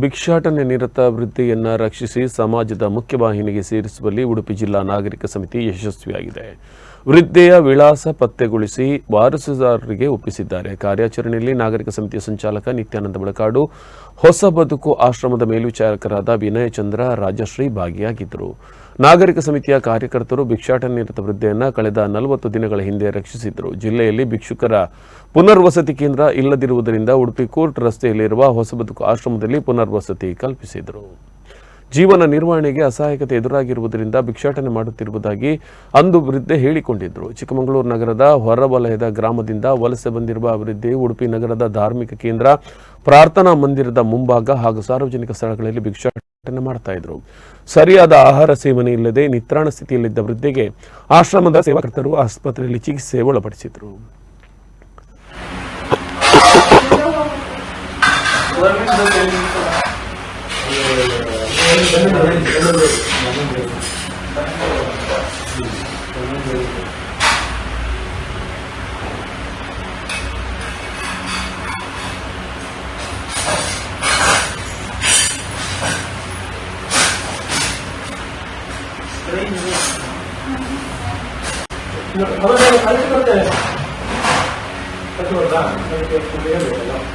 ಭಿಕ್ಷಾಟನೆ ನಿರತ ವೃತ್ತಿಯನ್ನು ರಕ್ಷಿಸಿ ಸಮಾಜದ ಮುಖ್ಯವಾಹಿನಿಗೆ ಸೇರಿಸುವಲ್ಲಿ ಉಡುಪಿ ಜಿಲ್ಲಾ ನಾಗರಿಕ ಸಮಿತಿ ಯಶಸ್ವಿಯಾಗಿದೆ. ವೃದ್ಧೆಯ ವಿಳಾಸ ಪತ್ತೆಗೊಳಿಸಿ ವಾರಸುದಾರರಿಗೆ ಒಪ್ಪಿಸಿದ್ದಾರೆ. ಕಾರ್ಯಾಚರಣೆಯಲ್ಲಿ ನಾಗರಿಕ ಸಮಿತಿಯ ಸಂಚಾಲಕ ನಿತ್ಯಾನಂದ ಬಳಕಾಡು ಹೊಸ ಬದುಕು ಆಶ್ರಮದ ಮೇಲ್ವಿಚಾರಕರಾದ ವಿನಯ ಚಂದ್ರ, ರಾಜಶ್ರೀ ಭಾಗಿಯಾಗಿದ್ದರು. ನಾಗರಿಕ ಸಮಿತಿಯ ಕಾರ್ಯಕರ್ತರು ಭಿಕ್ಷಾಟನೆ ನಿರತ ವೃದ್ಧೆಯನ್ನು ಕಳೆದ ನಲವತ್ತು ದಿನಗಳ ಹಿಂದೆ ರಕ್ಷಿಸಿದ್ದರು. ಜಿಲ್ಲೆಯಲ್ಲಿ ಭಿಕ್ಷುಕರ ಪುನರ್ವಸತಿ ಕೇಂದ್ರ ಇಲ್ಲದಿರುವುದರಿಂದ ಉಡುಪಿ ಕೋರ್ಟ್ ರಸ್ತೆಯಲ್ಲಿರುವ ಹೊಸಬದುಕು ಆಶ್ರಮದಲ್ಲಿ ಪುನರ್ವಸತಿ ಕಲ್ಪಿಸಿದರು. ಜೀವನ ನಿರ್ವಹಣೆಗೆ ಅಸಹಾಯಕತೆ ಎದುರಾಗಿರುವುದರಿಂದ ಭಿಕ್ಷಾಟನೆ ಮಾಡುತ್ತಿರುವುದಾಗಿ ಅಂದು ವೃದ್ಧೆ ಹೇಳಿಕೊಂಡಿದ್ದರು. ಚಿಕ್ಕಮಗಳೂರು ನಗರದ ಹೊರವಲಯದ ಗ್ರಾಮದಿಂದ ವಲಸೆ ಬಂದಿರುವ ವೃದ್ಧೆ ಉಡುಪಿ ನಗರದ ಧಾರ್ಮಿಕ ಕೇಂದ್ರ ಪ್ರಾರ್ಥನಾ ಮಂದಿರದ ಮುಂಭಾಗ ಹಾಗೂ ಸಾರ್ವಜನಿಕ ಸ್ಥಳಗಳಲ್ಲಿ ಭಿಕ್ಷಾಟನೆ ಮಾಡ್ತಾ ಇದ್ರು. ಸರಿಯಾದ ಆಹಾರ ಸೇವನೆ ಇಲ್ಲದೆ ನಿತ್ರಾಣ ಸ್ಥಿತಿಯಲ್ಲಿದ್ದ ವೃದ್ಧೆಗೆ ಆಶ್ರಮದ ಸೇವಾಕರ್ತರು ಆಸ್ಪತ್ರೆಯಲ್ಲಿ ಚಿಕಿತ್ಸೆ ಒಳಪಡಿಸಿದ್ರು. 바로바로 빨리 끌 때, 같은 거다. 이렇게 준비해야 되요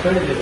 alternative.